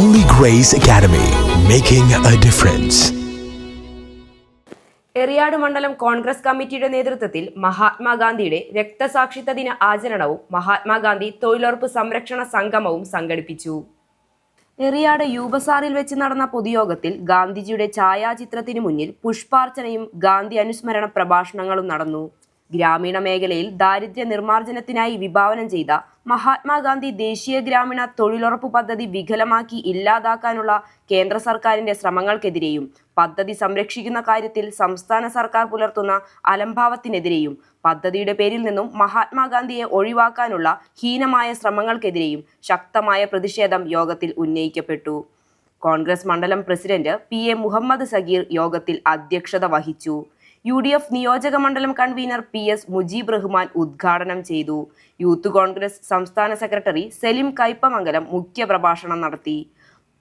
Holy Grace Academy, making a difference. Eriyad മണ്ഡലം കോൺഗ്രസ് കമ്മിറ്റിയുടെ നേതൃത്വത്തിൽ മഹാത്മാഗാന്ധിയുടെ രക്തസാക്ഷിത്വ ദിന ആചരണവും മഹാത്മാഗാന്ധി തൊഴിലുറപ്പ് സംരക്ഷണ സംഗമവും സംഘടിപ്പിച്ചു എറിയാട് യൂബസാറിൽ വെച്ച് നടന്ന പൊതുയോഗത്തിൽ ഗാന്ധിജിയുടെ ഛായാചിത്രത്തിനു മുന്നിൽ പുഷ്പാർച്ചനയും ഗാന്ധി അനുസ്മരണ പ്രഭാഷണങ്ങളും നടന്നു ഗ്രാമീണ മേഖലയിൽ ദാരിദ്ര്യ നിർമ്മാർജനത്തിനായി വിഭാവനം ചെയ്ത മഹാത്മാഗാന്ധി ദേശീയ ഗ്രാമീണ തൊഴിലുറപ്പ് പദ്ധതി വികലമാക്കി ഇല്ലാതാക്കാനുള്ള കേന്ദ്ര സർക്കാരിന്റെ ശ്രമങ്ങൾക്കെതിരെയും പദ്ധതി സംരക്ഷിക്കുന്ന കാര്യത്തിൽ സംസ്ഥാന സർക്കാർ പുലർത്തുന്ന അലംഭാവത്തിനെതിരെയും പദ്ധതിയുടെ പേരിൽ നിന്നും മഹാത്മാഗാന്ധിയെ ഒഴിവാക്കാനുള്ള ഹീനമായ ശ്രമങ്ങൾക്കെതിരെയും ശക്തമായ പ്രതിഷേധം യോഗത്തിൽ ഉന്നയിക്കപ്പെട്ടു. കോൺഗ്രസ് മണ്ഡലം president P A Muhammad Sageer യോഗത്തിൽ അധ്യക്ഷത വഹിച്ചു. യു ഡി എഫ് നിയോജക മണ്ഡലം convener P S Mujeeb Rahman ഉദ്ഘാടനം ചെയ്തു. യൂത്ത് കോൺഗ്രസ് സംസ്ഥാന സെക്രട്ടറി സെലിം മുഖ്യ മുഖ്യപ്രഭാഷണം നടത്തി.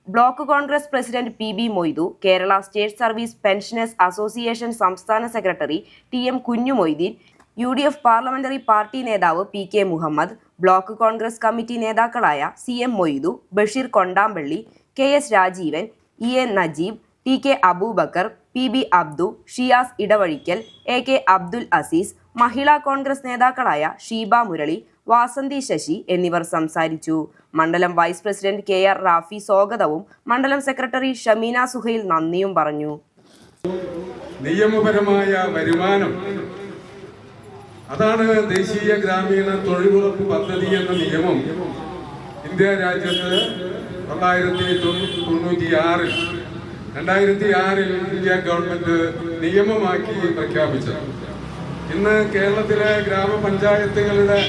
Block Congress president P B Moithu Kerala state service pensioners association സംസ്ഥാന secretary T M Kunhumoideen U D F parliamentary party നേതാവ് P K Muhammad block Congress committee നേതാക്കളായ C M Moithu Basheer Kondampally K S Rajeevan E N Najeeb T K Abubakar P B Abdu Shiyas Edavazhikkal A K Abdul Azeez Mahila Congress നേതാക്കളായ ഷീബ മുരളി വാസന്തി ശശി എന്നിവർ സംസാരിച്ചു. മണ്ഡലം vice president K R Rafi സ്വാഗതവും മണ്ഡലം secretary Shameena Suhail നന്ദിയും പറഞ്ഞു. നിയമപരമായ വരുമാനം. അതാണ് ദേശീയ ഗ്രാമീണ തൊഴിലുറപ്പ് പദ്ധതി എന്ന നിയമം ഇന്ത്യ രാജ്യത്ത് തൊള്ളായിരത്തി തൊണ്ണൂറ്റി ആറിൽ രണ്ടായിരത്തി ആറിൽ ഇന്ത്യ ഗവൺമെന്റ് നിയമമാക്കി പ്രഖ്യാപിച്ചത്. ഇന്ന് കേരളത്തിലെ ഗ്രാമപഞ്ചായത്തുകളുടെ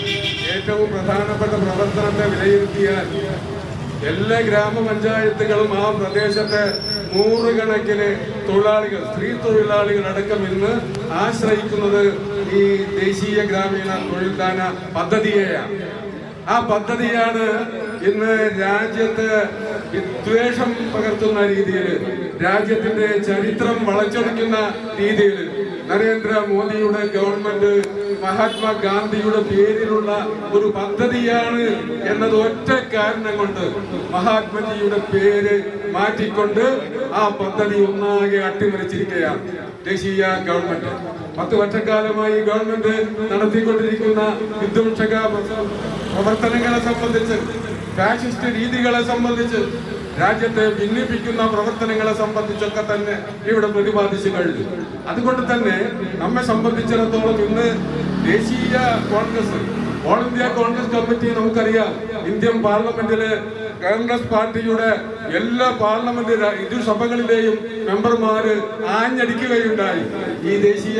ഏറ്റവും പ്രധാനപ്പെട്ട പ്രവർത്തനത്തെ വിലയിരുത്തിയാൽ എല്ലാ ഗ്രാമപഞ്ചായത്തുകളും ആ പ്രദേശത്തെ നൂറുകണക്കിന് തൊഴിലാളികൾ സ്ത്രീ തൊഴിലാളികൾ അടക്കം ഇന്ന് ആശ്രയിക്കുന്നത് ഈ ദേശീയ ഗ്രാമീണ തൊഴിൽദാന പദ്ധതിയെയാണ്. ആ പദ്ധതിയാണ് ഇന്ന് രാജ്യത്ത് വിദ്വേഷം പകർത്തുന്ന രീതിയിൽ രാജ്യത്തിന്റെ ചരിത്രം വളച്ചൊടിക്കുന്ന രീതിയിൽ നരേന്ദ്രമോദിയുടെ ഗവൺമെന്റ് മഹാത്മാഗാന്ധിയുടെ പേരിലുള്ള ഒരു പദ്ധതിയാണ് എന്നത് ഒറ്റ കാരണം കൊണ്ട് മഹാത്മജിയുടെ പേര് മാറ്റിക്കൊണ്ട് ആ പദ്ധതി ഒന്നാകെ അട്ടിമറിച്ചിരിക്കുകയാണ് ദേശീയ ഗവൺമെന്റ് പത്ത് വർഷക്കാലമായി ഗവൺമെന്റ് നടത്തിക്കൊണ്ടിരിക്കുന്ന വിധ്വംസക പ്രവർത്തനങ്ങളെ സംബന്ധിച്ച് ഫാഷിസ്റ്റ് രീതികളെ സംബന്ധിച്ച് രാജ്യത്തെ ഭിന്നിപ്പിക്കുന്ന പ്രവർത്തനങ്ങളെ സംബന്ധിച്ചൊക്കെ തന്നെ ഇവിടെ പ്രതിപാദിച്ചു കഴിഞ്ഞു. അതുകൊണ്ട് തന്നെ നമ്മെ സംബന്ധിച്ചിടത്തോളം ഇന്ന് ദേശീയ Congress all India Congress committee നമുക്കറിയാം. ഇന്ത്യൻ പാർലമെന്റിലെ കോൺഗ്രസ് പാർട്ടിയുടെ എല്ലാ പാർലമെന്റ് ഇരു സഭകളിലെയും മെമ്പർമാര് ആഞ്ഞടിക്കുകയുണ്ടായി. ഈ ദേശീയ